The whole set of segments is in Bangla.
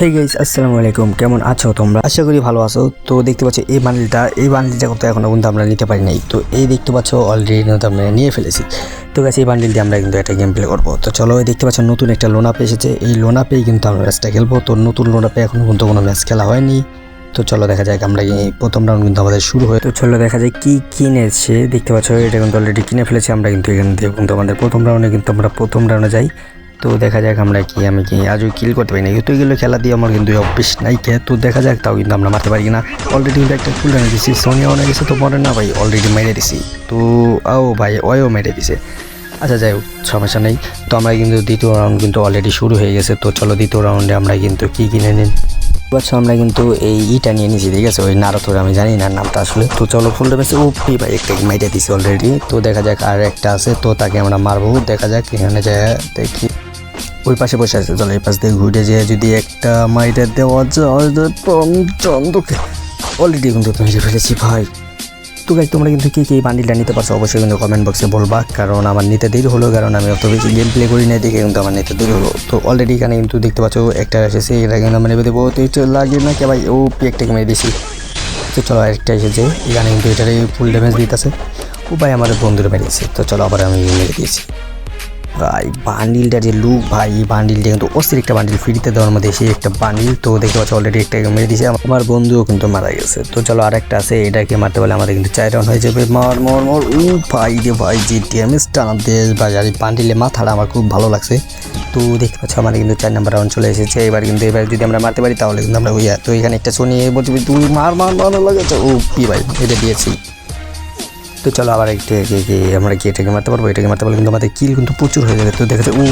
হে গাইস আসসালামু আলাইকুম। কেমন আছো তোমরা? আশা করি ভালো আছো। তো দেখতে পাচ্ছ, এই বান্ডিলটা এই বান্ডিলটা কিন্তু এখনও কিন্তু আমরা নিতে পারি নাই। তো এই দেখতে পাচ্ছ অলরেডি কিন্তু আমরা নিয়ে ফেলেছি। তো গাছ এই বান্ডিল দিয়ে আমরা কিন্তু একটা গেম প্লে করব। তো চলো দেখতে পাচ্ছ, নতুন একটা লোনা পে এসেছে। এই লোনা পেয়ে কিন্তু আমরা ম্যাচটা খেলব। তো নতুন লোনা পে এখনও কিন্তু কোনো ম্যাচ খেলা হয়নি। তো চলো, দেখা যাক, আমরা প্রথম রাউন্ড কিন্তু আমাদের শুরু হয় তো চলো, দেখা যায় কি কিনেছে। দেখতে পাচ্ছ, এটা কিন্তু অলরেডি কিনে ফেলেছি। আমরা কিন্তু এখান থেকে কিন্তু আমাদের প্রথম রাউন্ডে কিন্তু আমরা প্রথম রাউন্ডে যাই। তো দেখা যাক আমরা কি, আমি কি আজও কিল করতে পারি না কিন্তু এগুলো খেলা দিয়ে আমার কিন্তু অফিস নাই কে, তো দেখা যাক তাও কিন্তু আমরা মারতে পারি না অলরেডি কিন্তু একটা ফুল রানে দিছি সোনিয়া অনেক গেছে তো মরে না ভাই অলরেডি মেরে দিছি। তো, আও ভাই ওয়ও মেরে দিছে। আচ্ছা যাই হোক, সমস্যা নেই। তো আমরা কিন্তু দ্বিতীয় রাউন্ড কিন্তু অলরেডি শুরু হয়ে গেছে। তো চলো দ্বিতীয় রাউন্ডে আমরা কিন্তু কি কিনে নিন বছর আমরা কিন্তু এই ইটা নিয়ে নিয়েছি ঠিক আছে? ওই নারথর আমি জানি না নামটা আসলে। তো চলো ফুল ডেমেছে ও পি ভাই, একটা মাইটা দিছি অলরেডি তো দেখা যাক আর একটা আছে, তো তাকে আমরা মারবো। দেখা যাক, এখানে যায়, দেখি। ওই পাশে বসে আছে, চলো এই পাশ দিয়ে ঘুরে যেয়ে যদি একটা মাইটা দেওয়া চন্দকে অলরেডি কিন্তু মেরে ফেলেছি ভাই। তো গাইজ তোমরা কিন্তু কী কী বান্ডিলটা নিতে পারছ অবশ্যই কিন্তু কমেন্ট বক্সে বলবা, কারণ আমার নিতে দেরি হলো, কারণ আমি অত বেশি গেম প্লে করি না দেখে কিন্তু আমার নিতে দেরি হলো। তো অলরেডি এখানে কিন্তু দেখতে পাচ্ছ একটা এসেছে, এটা কিন্তু আমরা নেবে দেবো, তো লাগে না কে ভাই? ও পি একটাকে মেরে দিয়েছি তো চলো আরেকটা এসেছে, এখানে কিন্তু এটারে ফুল ড্যামেজ দিতেছে। ও ভাই আমার বন্ধুরা মেরেছে তো চলো আবার আমি মেরে দিয়েছি। ভাই বান্ডিলটা যে লুক ভাই, এই বান্ডিলটা কিন্তু অস্থির একটা বান্ডিল ফ্রিতে দেওয়ার মধ্যে সেই একটা বান্ডিল তো দেখতে পাচ্ছ অলরেডি একটা মেরে দিয়েছে। আমার বন্ধুও কিন্তু মারা গেছে। তো চলো আর একটা আছে, এটাকে মারতে পারলে আমাদের কিন্তু চার রাউন্ড হয়ে যাবে। মার, মর মর ও ভাই রে ভাই, যে ড্যামেজটা দেশ ভাই, আর এই বান্ডিলে মাথাটা আমার খুব ভালো লাগছে। তো দেখতে পাচ্ছ আমাদের কিন্তু চার নাম্বার রাউন্ড চলে এসেছে। এবার কিন্তু, এবার যদি আমরা মারতে পারি, তাহলে কিন্তু আমরা ওই, তো এখানে একটা শোনি বলছি তুই মার মার মার লাগাচ্ছে। ও পি ভাই, এটা দিয়েছি। তো চলো আবার একটু একে একে আমরা কি এটাকে মারতে পারব, এটাকে মারতে পারব কিন্তু আমাদের কিল কিন্তু প্রচুর হয়ে যাবে। তো দেখা যায় ও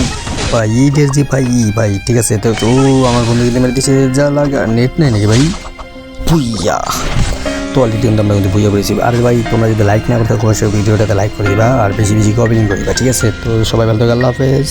ভাই এইটার যে ভাই, ই ভাই, ঠিক আছে? তো ও আমার বন্ধু কিন্তু মেরে দিচ্ছে যা লাগা নেট নেই নাকি ভাই? ভুইয়া। তো অলরেডি কিন্তু আমরা কিন্তু বুঝে পেরেছি আর ভাই, তোমরা যদি লাইক না করতে অবশ্যই ভিডিওটাতে লাইক করে দিবা, আর বেশি বেশি কমেন্ট করে দিবা, ঠিক আছে? তো সবাই ভালো থাকো, আল্লাহ হাফেজ।